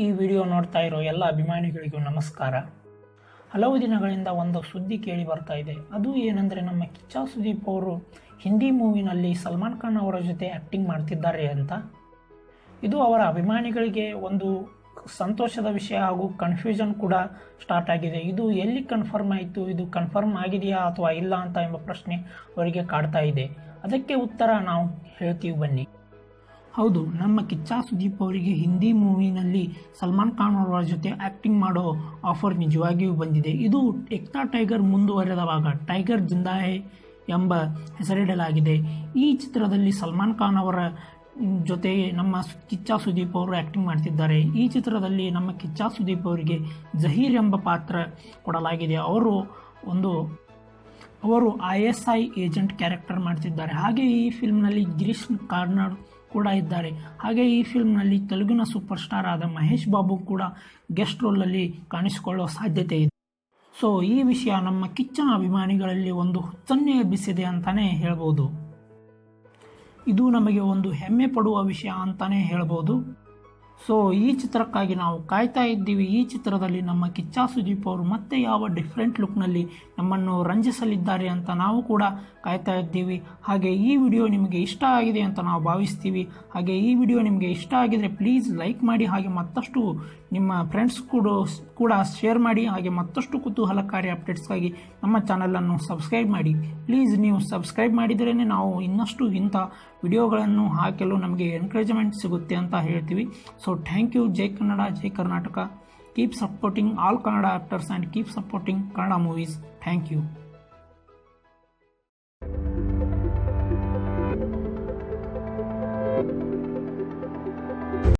ಈ ವಿಡಿಯೋ ನೋಡ್ತಾ ಇರೋ ಎಲ್ಲ ಅಭಿಮಾನಿಗಳಿಗೂ ನಮಸ್ಕಾರ. ಹಲವು ದಿನಗಳಿಂದ ಒಂದು ಸುದ್ದಿ ಕೇಳಿ ಬರ್ತಾ ಇದೆ. ಅದು ಏನಂದರೆ ನಮ್ಮ ಕಿಚ್ಚ ಸುದೀಪ್ ಅವರು ಹಿಂದಿ ಮೂವಿನಲ್ಲಿ ಸಲ್ಮಾನ್ ಖಾನ್ ಅವರ ಜೊತೆ ಆ್ಯಕ್ಟಿಂಗ್ ಮಾಡ್ತಿದ್ದಾರೆ ಅಂತ. ಇದು ಅವರ ಅಭಿಮಾನಿಗಳಿಗೆ ಒಂದು ಸಂತೋಷದ ವಿಷಯ ಹಾಗೂ ಕನ್ಫ್ಯೂಷನ್ ಕೂಡ ಸ್ಟಾರ್ಟ್ ಆಗಿದೆ. ಇದು ಎಲ್ಲಿ ಕನ್ಫರ್ಮ್ ಆಯಿತು? ಇದು ಕನ್ಫರ್ಮ್ ಆಗಿದೆಯಾ ಅಥವಾ ಇಲ್ಲ ಅಂತ ಎಂಬ ಪ್ರಶ್ನೆ ಅವರಿಗೆ ಕಾಡ್ತಾ ಇದೆ. ಅದಕ್ಕೆ ಉತ್ತರ ನಾವು ಹೇಳ್ತೀವಿ ಬನ್ನಿ. ಹೌದು, ನಮ್ಮ ಕಿಚ್ಚ ಸುದೀಪ್ ಅವರಿಗೆ ಹಿಂದಿ ಮೂವಿನಲ್ಲಿ ಸಲ್ಮಾನ್ ಖಾನ್ ಅವರ ಜೊತೆ ಆ್ಯಕ್ಟಿಂಗ್ ಮಾಡೋ ಆಫರ್ ನಿಜವಾಗಿಯೂ ಬಂದಿದೆ. ಇದು ಎಕ್ತಾ ಟೈಗರ್ ಮುಂದುವರೆದ ಭಾಗ. ಟೈಗರ್ ಜಿಂದಾ ಹೈ ಎಂಬ ಹೆಸರಿಡಲಾಗಿದೆ. ಈ ಚಿತ್ರದಲ್ಲಿ ಸಲ್ಮಾನ್ ಖಾನ್ ಅವರ ಜೊತೆ ನಮ್ಮ ಕಿಚ್ಚ ಸುದೀಪ್ ಅವರು ಆ್ಯಕ್ಟಿಂಗ್ ಮಾಡ್ತಿದ್ದಾರೆ. ಈ ಚಿತ್ರದಲ್ಲಿ ನಮ್ಮ ಕಿಚ್ಚ ಸುದೀಪ್ ಅವರಿಗೆ ಜಹೀರ್ ಎಂಬ ಪಾತ್ರ ಕೊಡಲಾಗಿದೆ. ಅವರು ಒಂದು, ಅವರು I S I agent character ಮಾಡ್ತಿದ್ದಾರೆ. ಹಾಗೆ ಈ ಫಿಲ್ಮ್ನಲ್ಲಿ ಗಿರೀಶ್ ಕಾರ್ನಾಡ್ ಕೂಡ ಇದ್ದಾರೆ. ಹಾಗೆ ಈ ಫಿಲ್ಮ್ನಲ್ಲಿ ತೆಲುಗಿನ ಸೂಪರ್ ಸ್ಟಾರ್ ಆದ ಮಹೇಶ್ ಬಾಬು ಕೂಡ ಗೆಸ್ಟ್ ರೋಲಲ್ಲಿ ಕಾಣಿಸಿಕೊಳ್ಳುವ ಸಾಧ್ಯತೆ ಇದೆ. ಸೊ ಈ ವಿಷಯ ನಮ್ಮ ಕಿಚ್ಚನ ಅಭಿಮಾನಿಗಳಲ್ಲಿ ಒಂದು ಹುಚ್ಚನ್ನೇ ಎಬ್ಬಿಸಿದೆ ಅಂತಲೇ ಹೇಳ್ಬೋದು. ಇದು ನಮಗೆ ಒಂದು ಹೆಮ್ಮೆ ಪಡುವ ವಿಷಯ ಅಂತಲೇ ಹೇಳ್ಬೋದು. ಸೊ ಈ ಚಿತ್ರಕ್ಕಾಗಿ ನಾವು ಕಾಯ್ತಾ ಇದ್ದೀವಿ. ಈ ಚಿತ್ರದಲ್ಲಿ ನಮ್ಮ ಕಿಚ್ಚಾ ಸುದೀಪ್ ಅವರು ಮತ್ತೆ ಯಾವ ಡಿಫ್ರೆಂಟ್ ಲುಕ್ನಲ್ಲಿ ನಮ್ಮನ್ನು ರಂಜಿಸಲಿದ್ದಾರೆ ಅಂತ ನಾವು ಕೂಡ ಕಾಯ್ತಾ ಇದ್ದೀವಿ. ಹಾಗೆ ಈ ವಿಡಿಯೋ ನಿಮಗೆ ಇಷ್ಟ ಆಗಿದೆ ಅಂತ ನಾವು ಭಾವಿಸ್ತೀವಿ. ಹಾಗೆ ಈ ವಿಡಿಯೋ ನಿಮಗೆ ಇಷ್ಟ ಆಗಿದರೆ ಪ್ಲೀಸ್ ಲೈಕ್ ಮಾಡಿ, ಹಾಗೆ ಮತ್ತಷ್ಟು ನಿಮ್ಮ ಫ್ರೆಂಡ್ಸ್ ಕೂಡ ಕೂಡ ಶೇರ್ ಮಾಡಿ, ಹಾಗೆ ಮತ್ತಷ್ಟು ಕುತೂಹಲಕಾರಿ ಅಪ್ಡೇಟ್ಸ್ಗಾಗಿ ನಮ್ಮ ಚಾನಲನ್ನು ಸಬ್ಸ್ಕ್ರೈಬ್ ಮಾಡಿ. ಪ್ಲೀಸ್ ನೀವು ಸಬ್ಸ್ಕ್ರೈಬ್ ಮಾಡಿದ್ರೇ ನಾವು ಇನ್ನಷ್ಟು ಇಂಥ ವಿಡಿಯೋಗಳನ್ನು ಹಾಕಲು ನಮಗೆ ಎನ್ಕರೇಜ್ಮೆಂಟ್ ಸಿಗುತ್ತೆ ಅಂತ ಹೇಳ್ತೀವಿ. ಸೊ ಥ್ಯಾಂಕ್ ಯು, ಜೈ ಕನ್ನಡ, ಜೈ Karnataka. Keep supporting all Kannada actors and keep supporting Kannada movies thank you